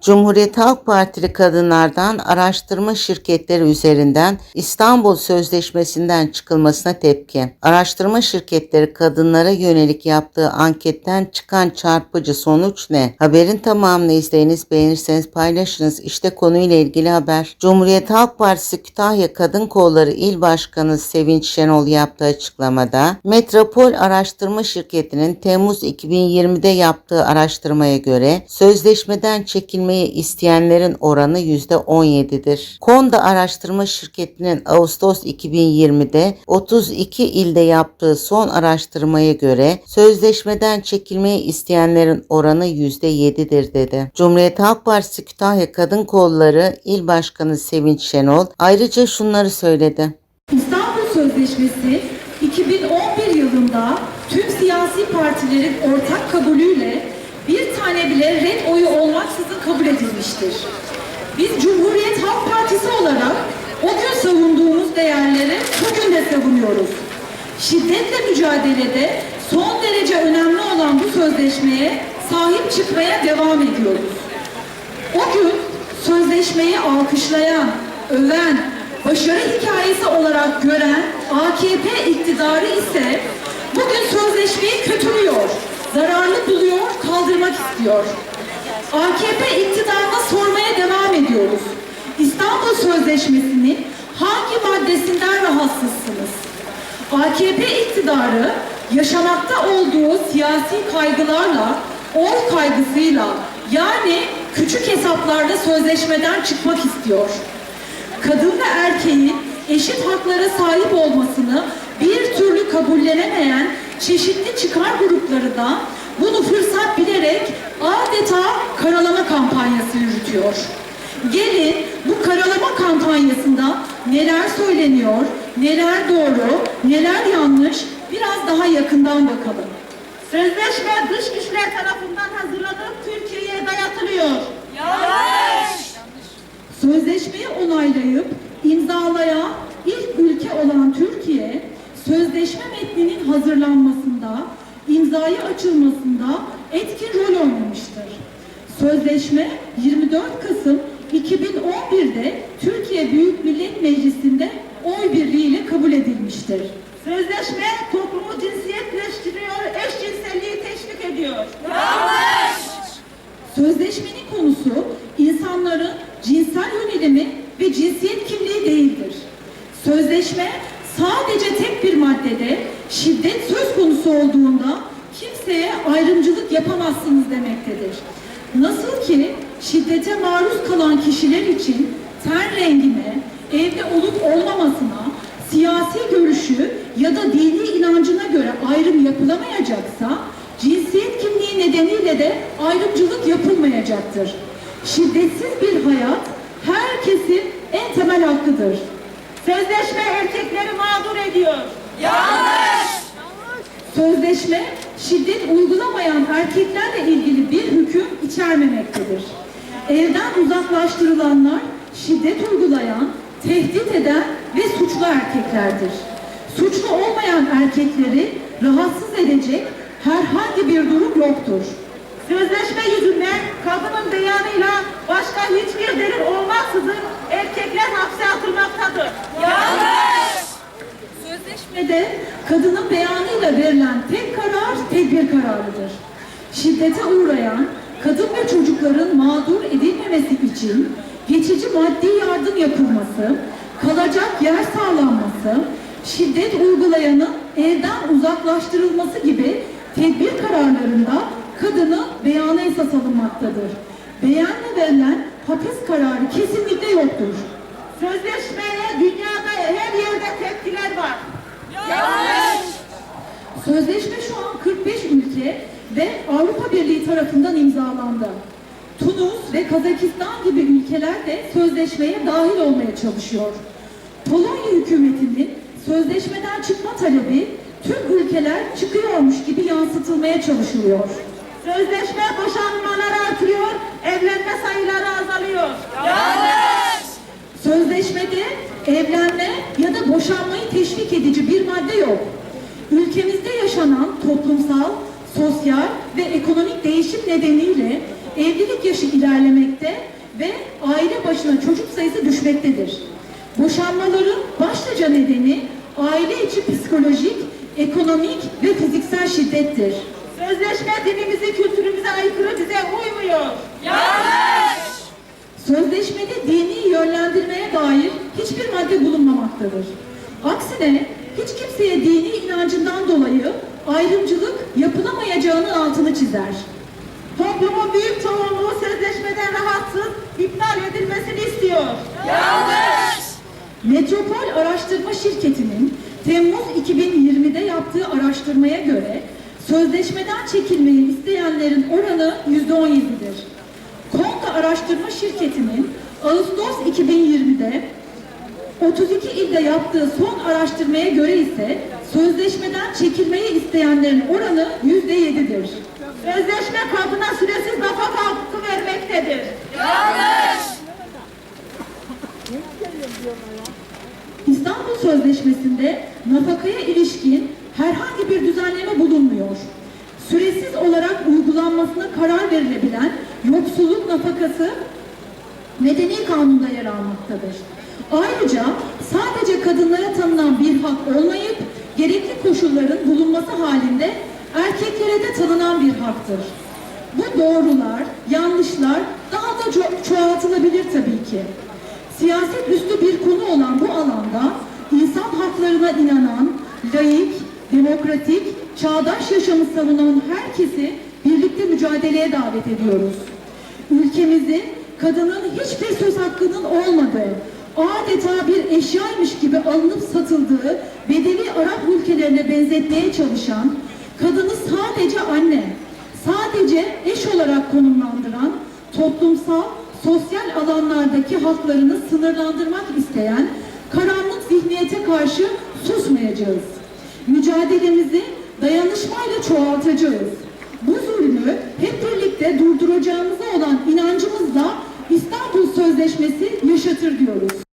Cumhuriyet Halk Partili kadınlardan araştırma şirketleri üzerinden İstanbul Sözleşmesi'nden çıkılmasına tepki. Araştırma şirketleri kadınlara yönelik yaptığı anketten çıkan çarpıcı sonuç ne? Haberin tamamını izleyiniz, beğenirseniz paylaşınız. İşte konuyla ilgili haber. Cumhuriyet Halk Partisi Kütahya Kadın Kolları İl Başkanı Sevinç Şenol yaptığı açıklamada Metropol Araştırma Şirketi'nin Temmuz 2020'de yaptığı araştırmaya göre sözleşmeden çekilmeyi isteyenlerin oranı %17'dir. Konda Araştırma Şirketi'nin Ağustos 2020'de 32 ilde yaptığı son araştırmaya göre sözleşmeden çekilmeyi isteyenlerin oranı %7'dir dedi. Cumhuriyet Halk Partisi Kütahya Kadın Kolları İl Başkanı Sevinç Şenol ayrıca şunları söyledi. İstanbul Sözleşmesi 2011 yılında tüm siyasi partilerin ortak kabulüyle tane bile red oyu olmaksızın kabul edilmiştir. Biz Cumhuriyet Halk Partisi olarak o gün savunduğumuz değerleri bugün de savunuyoruz. Şiddetle mücadelede son derece önemli olan bu sözleşmeye sahip çıkmaya devam ediyoruz. O gün sözleşmeyi alkışlayan, öven, başarı hikayesi olarak gören AKP iktidarı ise bugün sözleşmeyi kötülüyor, zararlı buluyor, kaldırmak istiyor. AKP iktidarına sormaya devam ediyoruz. İstanbul Sözleşmesi'nin hangi maddesinden rahatsızsınız? AKP iktidarı yaşamakta olduğu siyasi kaygılarla, oy kaygısıyla yani küçük hesaplarla sözleşmeden çıkmak istiyor. Kadın ve erkeğin eşit haklara sahip olmasını bir türlü kabullenemeyen çeşitli çıkar grupları da bunu fırsat bilerek adeta karalama kampanyası yürütüyor. Gelin bu karalama kampanyasında neler söyleniyor, neler doğru, neler yanlış biraz daha yakından bakalım. Sözleşme dış güçler tarafından hazırlanıp Türkiye'ye dayatılıyor. Sözleşmeyi onaylayıp imzalayan ilk ülke olan Türkiye, sözleşme metninin hazırlanmasında, imzayı açılmasında etkin rol oynamıştır. Sözleşme 24 Kasım 2011'de Türkiye Büyük Millet Meclisi'nde oy birliğiyle kabul edilmiştir. Sözleşme toplumu cinsiyetleştiriyor, eşcinselliği teşvik ediyor. Sözleşmenin konusu insanların cinsel yönelimi ve cinsiyet kimliği değildir. Sözleşme sadece tek bir maddede şiddet söz konusu olduğunda kimseye ayrımcılık yapamazsınız demektedir. Nasıl ki şiddete maruz kalan kişiler için ten rengine, evde olup olmamasına, siyasi görüşü ya da dini inancına göre ayrım yapılamayacaksa, cinsiyet kimliği nedeniyle de ayrımcılık yapılmayacaktır. Şiddetsiz bir hayat herkesin en temel hakkıdır. Sözleşme erkekleri mağdur ediyor. Sözleşme şiddet uygulamayan erkeklerle ilgili bir hüküm içermemektedir. Evden uzaklaştırılanlar şiddet uygulayan, tehdit eden ve suçlu erkeklerdir. Suçlu olmayan erkekleri rahatsız edecek herhangi bir durum yoktur. Sözleşme yüzünden kadının beyanıyla başka hiçbir delil olmaksızın erkekler hapse atılmaktadır. Sözleşmede kadının beyanıyla verilen tek karar tedbir kararıdır. Şiddete uğrayan kadın ve çocukların mağdur edilmemesi için geçici maddi yardım yapılması, kalacak yer sağlanması, şiddet uygulayanın evden uzaklaştırılması gibi tedbir kararlarında kadının beyanı esas alınmaktadır. Beyanla verilen hapis kararı kesinlikle yoktur. Sözleşmeye dünyada her yerde tepkiler var. Sözleşme şu an 45 ülke ve Avrupa Birliği tarafından imzalandı. Tunus ve Kazakistan gibi ülkeler de sözleşmeye dahil olmaya çalışıyor. Polonya hükümetinin sözleşmeden çıkma talebi tüm ülkeler çıkıyormuş gibi yansıtılmaya çalışılıyor. Sözleşme boşanmaları artırıyor, evlenme sayıları azalıyor. Sözleşmede evlenme ya da boşanmayı teşvik edici bir madde yok. Ülkemizde yaşanan toplumsal, sosyal ve ekonomik değişim nedeniyle evlilik yaşı ilerlemekte ve aile başına çocuk sayısı düşmektedir. Boşanmaların başlıca nedeni aile içi psikolojik, ekonomik ve fiziksel şiddettir. Sözleşme dinimize, kültürümüze aykırı bize uymuyor. Sözleşmede dini yönlendirmeye dair hiçbir madde bulunmamaktadır. Aksine hiç kimseye dini inancından dolayı ayrımcılık yapılamayacağının altını çizer. Toplumun büyük çoğunluğu sözleşmeden rahatsız, iptal edilmesini istiyor. Metropol Araştırma Şirketi'nin Temmuz 2020'de yaptığı araştırmaya göre sözleşmeden çekilmeyi isteyenlerin oranı %17'dir. Konda Araştırma Şirketi'nin Ağustos 2020'de 32 ilde yaptığı son araştırmaya göre ise sözleşmeden çekilmeyi isteyenlerin oranı %7'dir. Sözleşme kadına süresiz nafaka hakkı vermektedir. İstanbul Sözleşmesi'nde nafakaya ilişkin herhangi bir düzenleme bulunmuyor. Süresiz olarak uygulanmasına karar verilebilen nafakası Medeni Kanun'da yer almaktadır. Ayrıca sadece kadınlara tanınan bir hak olmayıp gerekli koşulların bulunması halinde erkeklere de tanınan bir haktır. Bu doğrular, yanlışlar daha da ço- çoğaltılabilir tabii ki. Siyaset üstü bir konu olan bu alanda insan haklarına inanan, laik, demokratik, çağdaş yaşamı savunan herkesi birlikte mücadeleye davet ediyoruz. Ülkemizin kadının hiçbir söz hakkının olmadığı, adeta bir eşyaymış gibi alınıp satıldığı bedeli Arap ülkelerine benzetmeye çalışan, kadını sadece anne, sadece eş olarak konumlandıran, toplumsal, sosyal alanlardaki haklarını sınırlandırmak isteyen karanlık zihniyete karşı susmayacağız. Mücadelemizi dayanışmayla çoğaltacağız. Bu hep birlikte durduracağımıza olan inancımızla İstanbul Sözleşmesi yaşatır diyoruz.